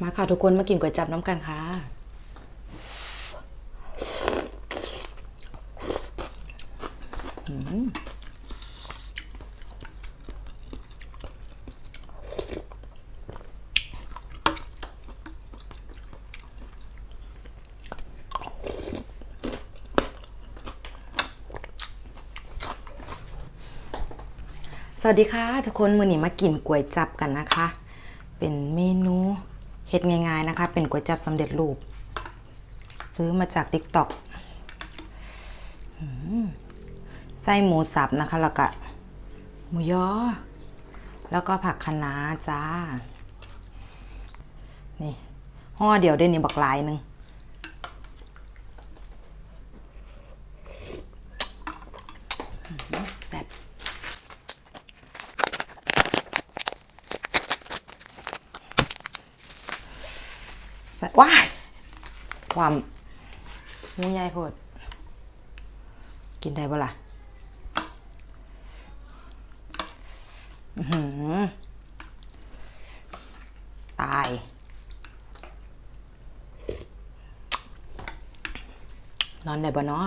มาค่ะทุกคนมากินก๋วยจับน้ำกันค่ะ สวัสดีค่ะ ทุกคนมือนี้มากินก๋วยจับกันนะคะ เป็นเมนู เฮ็ดง่ายๆนะคะ เป็นก๋วยจับสำเร็จรูป ซื้อมาจากติ๊กต็อกไส้หมูสับนะคะแล้วก็หมูยอ แล้วก็ผักคะน้าจ้า นี่ห่อเดียวได้นี่บักหลายหนึ่ง แซ่บ ใส่ ว้ายความหมูใหญ่โพดกินได้บ่ล่ะหือตายนอนได้บ่เนาะ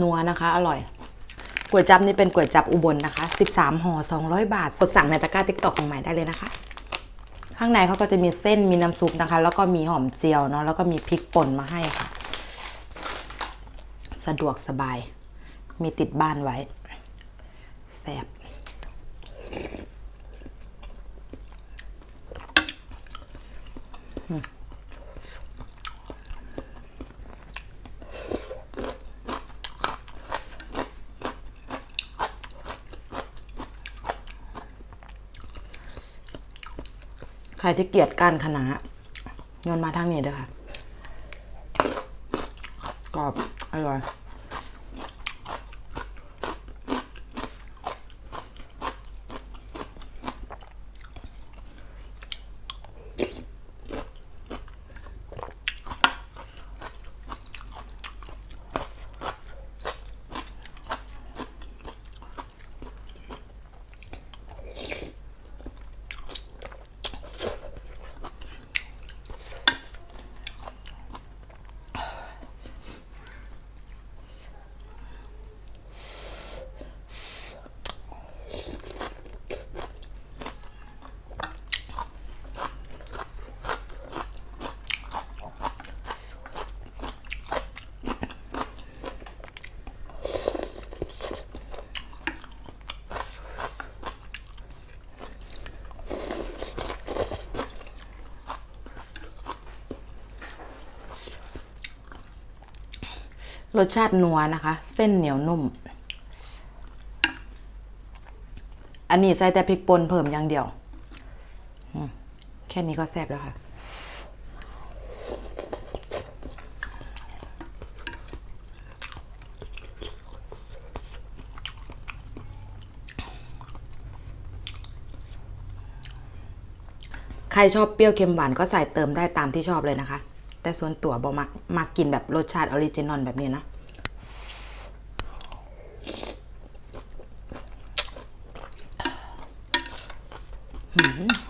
นัวนะคะ อร่อยก๋วยจับนี่เป็นก๋วยจับอุบลนะคะ 13ห่อ200 บาท กดสั่งในตะกร้าติ๊กตอกของใหม่ได้เลยนะคะ ข้างในเขาก็จะมีเส้นมีน้ำซุปนะคะ แล้วก็มีหอมเจียวเนาะแล้วก็มีพริกป่นมาให้ค่ะ สะดวกสบาย มีติดบ้านไว้แซ่บใครที่เกลียดก้านคณะน้าโยนมาทางนี้เด้อค่ะกรอบอร่อย รสชาตินัวนะคะ เส้นเหนียวนุ่ม อันนี้ใส่แต่พริกป่นเพิ่มอย่างเดียว แค่นี้ก็แซ่บแล้วค่ะใครชอบเปรี้ยวเค็มหวานก็ใส่เติมได้ตามที่ชอบเลยนะคะ แต่ส่วนตัวบอมักมากกินแบบรสชาติออริจินอลแบบนี้นะอืม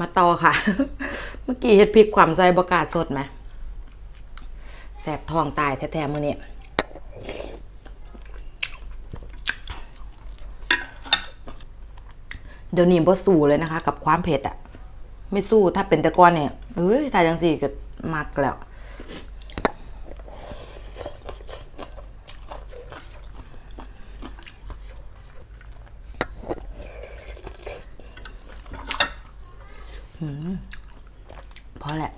มาต่อค่ะ เมื่อกี้เห็ดพริกความใส่บกาศสดไหมแสบท้องตายแท้ๆมื่อนี้เดี๋ยวนี้บ่สู้เลยนะคะ กับความเผ็ดอะไม่สู้ถ้าเป็นตะก้อนเนี่ยเอ้ยถ้าจังสี่ก็มักแล้ว พอแหละ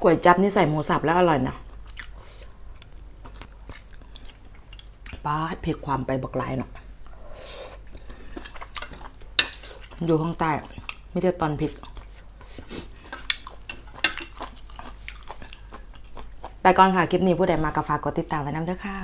ก๋วยจับนี่ใส่หมูสับแล้วอร่อยนะป้าเผ็ดความไปบักหลายเนาะอยู่ข้างใต้ไม่ได้ตอนพริกไปก่อนค่ะ คลิปนี้ผู้ใดมากระฝากกดติดตามไว้น้ำเด้อค่ะ